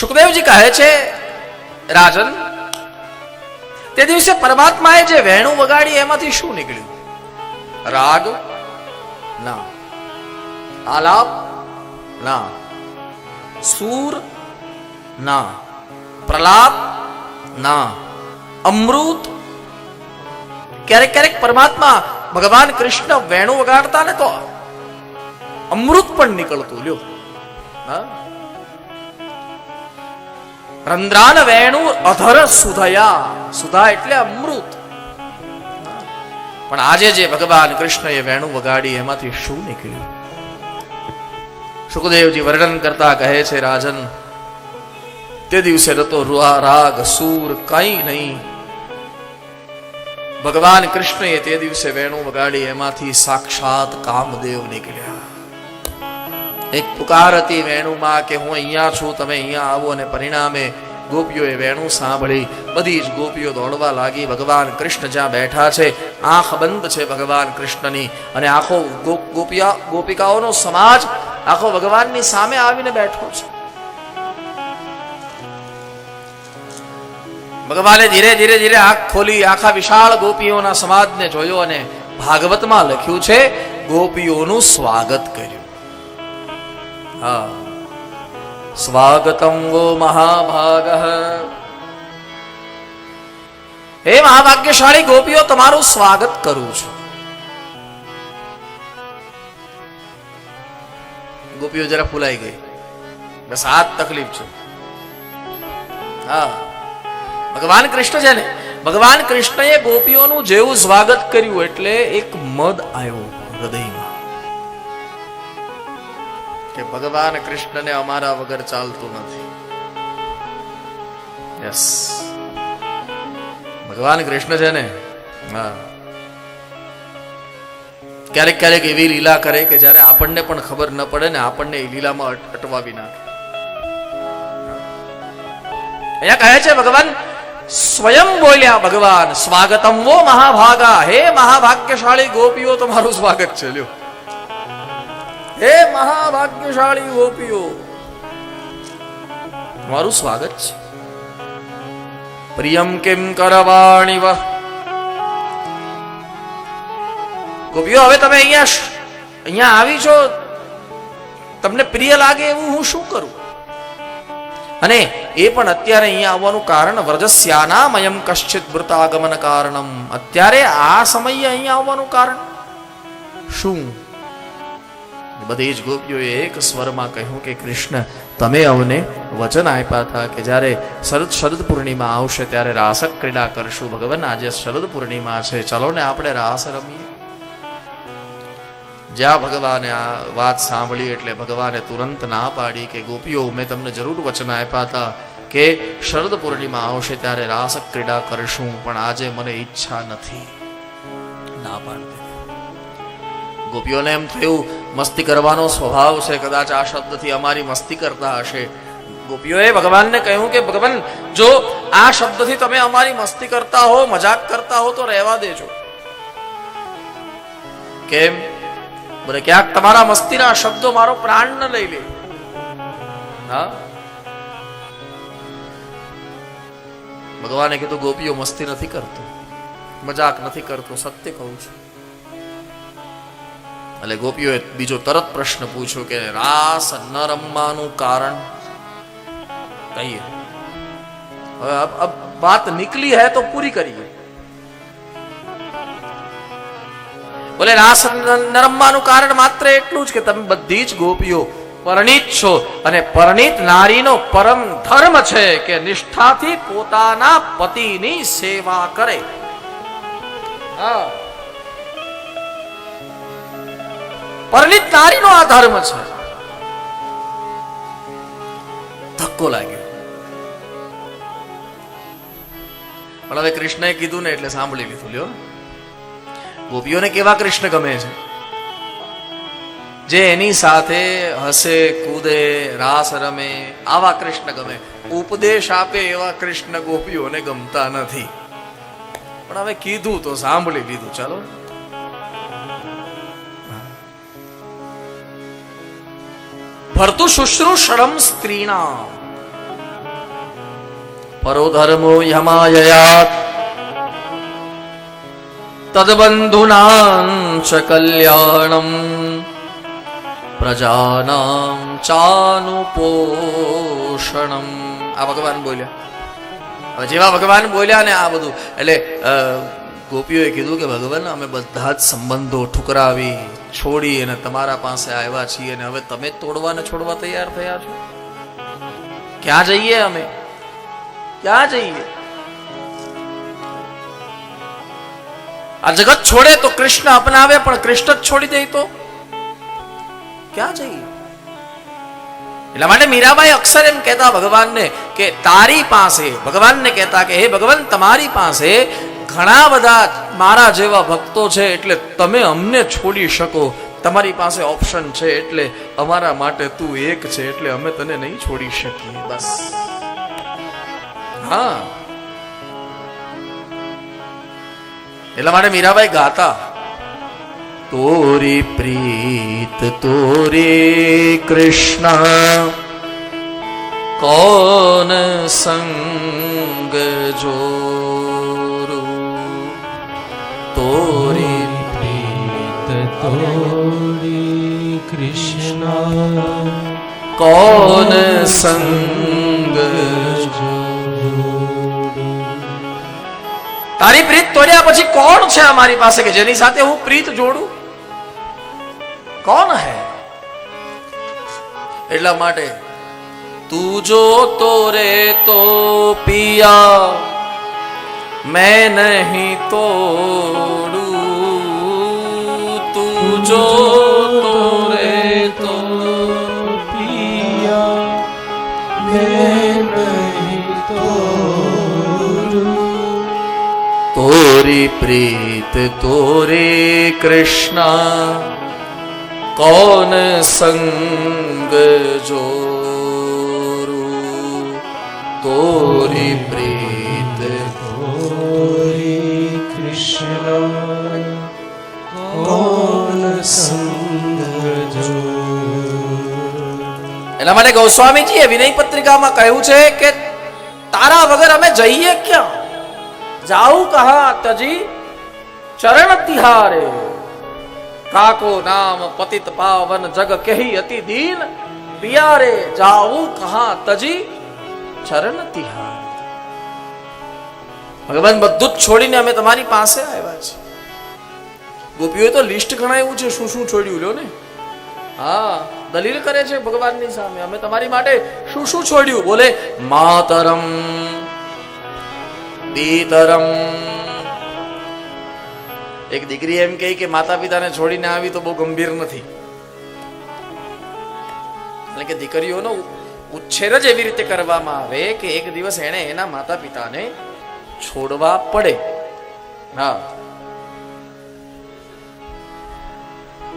સુખદેવજી કહે છે, રાજન, તે દિવસે પરમાત્માએ જે વેણું વગાડી એમાંથી શું નીકળ્યું? રાગ. ના. આલાપ. ના. સૂર. ના. પ્રલાપ. ના. અમૃત. ક્યારેક ક્યારેક પરમાત્મા ભગવાન કૃષ્ણ વેણું વગાડતા ને તો અમૃત પણ નીકળતું, લ્યો. હા. રંદ્રાન વેણુ અધર સુધયા. સુધા એટલે અમૃત. પણ આજે જે ભગવાન કૃષ્ણએ વેણુ વગાડી, એમાંથી શું નીકળ્યું? સુખદેવજી વર્ણન કરતા કહે છે, રાજન, તે દિવસે રતો રૂઆ, રાગ, સૂર કઈ નહીં. ભગવાન કૃષ્ણએ તે દિવસે વેણુ વગાડી, એમાંથી સાક્ષાત કામદેવ નીકળ્યા. એક પુકાર હતી વેણુમાં કે હું અહીંયા છું, તમે અહીંયા આવો અને પરિણામે ગોપીઓએ વેણું સાંભળી. બધી જ ગોપીઓ દોડવા લાગી, ભગવાન કૃષ્ણ જ્યાં બેઠા છે, આંખ બંધ છે ભગવાન કૃષ્ણની. અને આખો ગોપિયા, ગોપિકાઓનો સમાજ આખો ભગવાનની સામે આવીને બેઠો છે. ભગવાને ધીરે ધીરે ધીરે આંખ ખોલી, આખા વિશાળ ગોપીઓના સમાજને જોયો અને ભાગવતમાં લખ્યું છે, ગોપીઓનું સ્વાગત કર્યું. સ્વાગતમ વો મહાભાગ હે મહાભાગ્યશાળી ગોપીઓ તમારું સ્વાગત કરું છું। ગોપીઓ જરા ફૂલાઈ ગઈ. બસ આ તકલીફ છે. હા. ભગવાન કૃષ્ણ છે ને, ભગવાન કૃષ્ણએ ગોપીઓનું જેવું સ્વાગત કર્યું એટલે એક મદ આવ્યો હૃદયમાં. કે ભગવાન કૃષ્ણને અમારા વગર ચાલતું નથી. યસ ભગવાન કૃષ્ણ છે ને? હા. ક્યારેક ક્યારેક એવી લીલા કરે કે જ્યારે આપણને પણ ખબર ન પડે ને આપણને એ લીલામાં અટ- અટવાવી નાખે. અહીંયા કહે છે ભગવાન, સ્વયં બોલ્યા ભગવાન, સ્વાગતમ વો મહાભાગા. હે મહાભાગ્યશાળી ગોપીઓ, તમારું સ્વાગત છે, લ્યો. હે મહાભાગ્યશાળી ગોપીઓ તમારું સ્વાગત છે. પ્રિયમ કેમ કરવાણી વહ ગોપીઓ, હવે તમે અહીંયા અહીંયા આવી છો? તમને પ્રિય લાગે એવું હું શું કરું? અને એ પણ અત્યારે અહીંયા આવવાનું કારણ વ્રજસ્યાનામયમ કશ્ચિત વૃતાગમન કારણમ. અત્યારે આ સમયે અહીંયા આવવાનું કારણ શું? બધી જ ગોપીઓએ એક સ્વરમાં કહ્યું કે કૃષ્ણ, તમે અમને વચન આપ્યા હતા કે જ્યારે શરદ શરદ પૂર્ણિમા આવશે ત્યારે રાસક ક્રીડા કરશું. ભગવાન આજે શરદ પૂર્ણિમા છે. ચલો ને આપણે રાસ રમીએ. જ્યાં ભગવાને આ વાત સાંભળી એટલે ભગવાને તુરંત ના પાડી કે, ગોપીઓ, મેં તમને જરૂર વચન આપ્યા હતા કે શરદ પૂર્ણિમા આવશે ત્યારે રાસ ક્રીડા કરશું, પણ આજે મને ઈચ્છા નથી. ના પાડતી. ગોપીઓને એમ થયું મસ્તી કરવાનો સ્વભાવ છે, કદાચ આ શબ્દથી અમારી મસ્તી કરતા હશે. ગોપીઓએ ભગવાનને કહ્યું કે, ભગવાન, જો આ શબ્દથી તમે અમારી મસ્તી કરતા હો, મજાક કરતા હો, તો રહેવા દેજો. કેમ? બોલે, ક્યાંક તમારા મસ્તીના શબ્દો મારો પ્રાણ ન લઈ લે. હા? ભગવાને કીધું, ગોપીઓ, મસ્તી નથી કરતો. મજાક નથી કરતો, સત્ય કહું છું. એટલે ગોપીઓએ બીજો તરત પ્રશ્ન પૂછ્યો કે રાસ ન રમવાનું કારણ? કહીએ. હવે અબ નીકળી હે તો પૂરી કરીએ. બોલે, રાસ ન રમવાનું કારણ માત્ર એટલું જ કે તમે બધી જ ગોપીઓ પરણિત છો અને પરણિત નારીનો પરમ ધર્મ છે કે નિષ્ઠાથી પોતાના પતિની સેવા કરે. હા. પરણિત નારીનો આ ધર્મ છે. ધક્કો લાગ્યો. પણ હવે કૃષ્ણએ કીધું ને એટલે સાંભળી લીધું. લ્યો. ગોપીઓને કેવા કૃષ્ણ ગમે છે? જે એની સાથે હસે, કૂદે, રાસ રમે, આવા કૃષ્ણ ગમે. ઉપદેશ આપે એવા કૃષ્ણ ગોપીઓને ગમતા નથી. પણ હવે કીધું તો સાંભળી લીધું. ચાલો. ભરતુ શુશ્રુષણમ સ્ત્રીના. પરો ધર્મો યમાયયાત. તદબંધુનાં ચ કલ્યાણમ. પ્રજાનામ ચાનુપોષણમ. આ ભગવાન બોલ્યા. જેવા ભગવાન બોલ્યા ને આ બધું, એટલે ગોપીઓએ કીધું કે, ભગવાન, અમે બધા જ સંબંધો ઠુકરાવી, છોડી અને તમારા પાસે આવ્યા છીએ અને હવે તમે તોડવા છોડવા તૈયાર થયા છો? ક્યાં જઈએ અમે? ક્યાં જઈએ? આ જગત છોડે તો કૃષ્ણ અપનાવે, પણ કૃષ્ણ જ છોડી દે તો? ક્યાં જઈએ? એટલા માટે મીરાબાઈ અક્ષર એમ કહેતા ભગવાનને કે, તારી પાસે, ભગવાનને કહેતા કે, હે ભગવાન, તમારી પાસે ઘણા બધા મારા જેવા ભક્તો છે એટલે તમે અમને છોડી શકો. તમારી પાસે ઓપ્શન છે એટલે અમારા માટે તું એક છે એટલે અમે તને નહીં છોડી શકીએ. બસ. હા. એટલા માટે મીરાબાઈ ગાતા તોરી પ્રીત તોરે કૃષ્ણ કોન સંગ જોરું કોન સંગ તારી પ્રીત તોડ્યા પછી કોણ છે અમારી પાસે કે જેની સાથે હું પ્રીત જોડું કોણ હે એટલા માટે તું જો તોરે તો પિયા मैं नहीं तोड़ू तू जो तोरे तो पिया मैं नहीं तोड़ू तोरी प्रीत तोरे कृष्णा कौन संग जोरू तोरी प्रीत એના માટે ગોસ્વામીજીએ વિનય પત્રિકામાં કહ્યું છે કે તારા વગર અમે જઈએ ક્યાં? જાઉં કહા તજી ચરણ તિહારે. કાકો નામ પતિત પાવન જગ કહી અતિ દીન. પિયારે જાઉં કહા તજી ચરણ તિહાર. ભગવાન બધું જ છોડીને અમે તમારી પાસે આવ્યા છે ગોપીઓએ તો લિસ્ટ ગણાવ્યું છે, શું શું છોડ્યું લ્યો ને? હા, દલીલ કરે છે ભગવાનની સામે. અમે તમારી માટે શું શું છોડ્યું? બોલે, માતરમ પિતરમ એક દીકરી એમ કહે કે માતા પિતાને છોડીને આવી તો બહુ ગંભીર નથી. એટલે કે દીકરીઓનો ઉછેર જ એવી રીતે કરવામાં આવે કે એક દિવસ એણે એના માતા પિતાને છોડવા પડે. હા.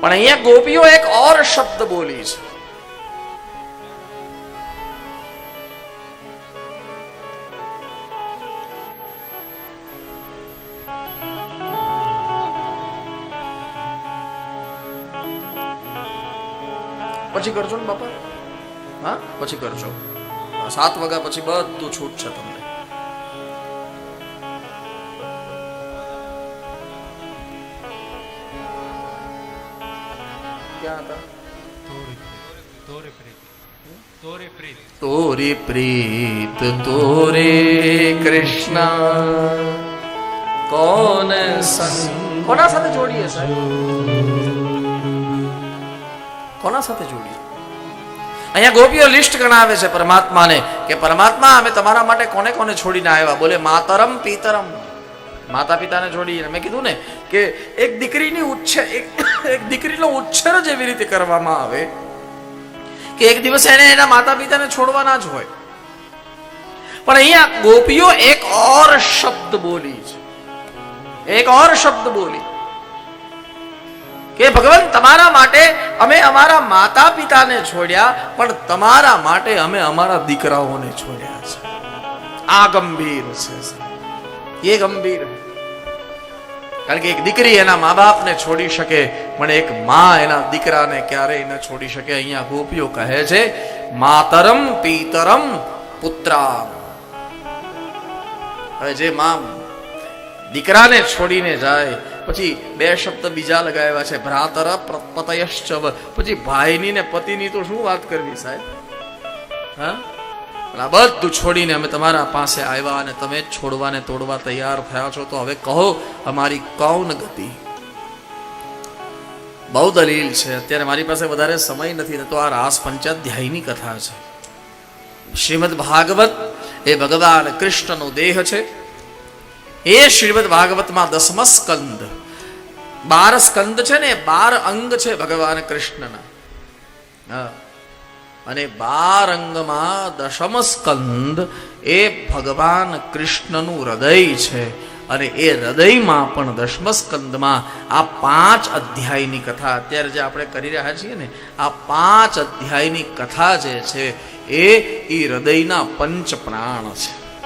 પણ અહીંયા ગોપીઓ એક ઓર શબ્દ બોલી છે. પછી કરજો ને બાપા. હા, પછી કરજો. સાત વાગ્યા પછી બધું છૂટ છે તમને. ક્યાં હતા તોરે પ્રીત તોરે કૃષ્ણ. કોન કોના સાથે જોડીએ કોના સાથે જોડીએ? અહીંયા ગોપીઓ લિસ્ટ ગણાવે છે પરમાત્માને કે પરમાત્મા અમે તમારા માટે કોને કોને છોડીને આવ્યા? બોલે માતરમ પિતરમ. માતા પિતાને છોડીને મેં કીધું ને કે એક દીકરીની ઉચ્છેર એક દીકરીનો ઉચ્છેર જ એવી રીતે કરવામાં આવે કે એક દિવસ એને એના માતા પિતાને છોડવાના જ હોય. પણ અહીંયા ગોપીઓ એક ઓર શબ્દ બોલી છે. એક ઓર શબ્દ બોલી. કે ભગવાન, તમારા માટે અમે અમારા માતા પિતાને છોડ્યા, પણ તમારા માટે અમે અમારા દીકરાઓને છોડ્યા છે. આ ગંભીર છે. એ ગંભીર. કારણ કે એક દીકરી એના મા બાપને છોડી શકે, પણ એક મા એના દીકરાને ક્યારેય ન છોડી શકે, અહીંયા ગોપીઓ કહે છે, માતરમ પિતરમ પુત્રા હવે જે મા દીકરાને છોડીને જાય, પછી બે શબ્દ બીજા લગાવ્યા છે, ભ્રાતર પતયશ્ચવ પછી ભાઈની ને પતિની તો શું વાત કરવી સાહેબ? હા? પણ આ બધું છોડીને અમે તમારા પાસે આવ્યા અને તમે છોડવાને તોડવા તૈયાર થયા છો. તો હવે કહો, અમારી કૌન ગતિ? બહુ દલીલ છે. અત્યારે મારી પાસે વધારે સમય નથી તો આ રાસ પંચાધ્યાયની કથા છે. શ્રીમદ ભાગવત એ ભગવાન કૃષ્ણનો દેહ છે. એ શ્રીમદ ભાગવતમાં દસમ સ્કંદ. બાર સ્કંદ છે ને, બાર અંગ છે ભગવાન કૃષ્ણના. હા. અને બાર અંગમાં દશમ સ્કંદ એ ભગવાન કૃષ્ણનું હૃદય છે. અને એ હૃદયમાં પણ દશમ સ્કંદમાં આ પાંચ અધ્યાયની કથા અત્યારે જે આપણે કરી રહ્યા છીએ ને, આ પાંચ અધ્યાયની કથા જે છે, એ એ હૃદયના પંચ પ્રાણ છે.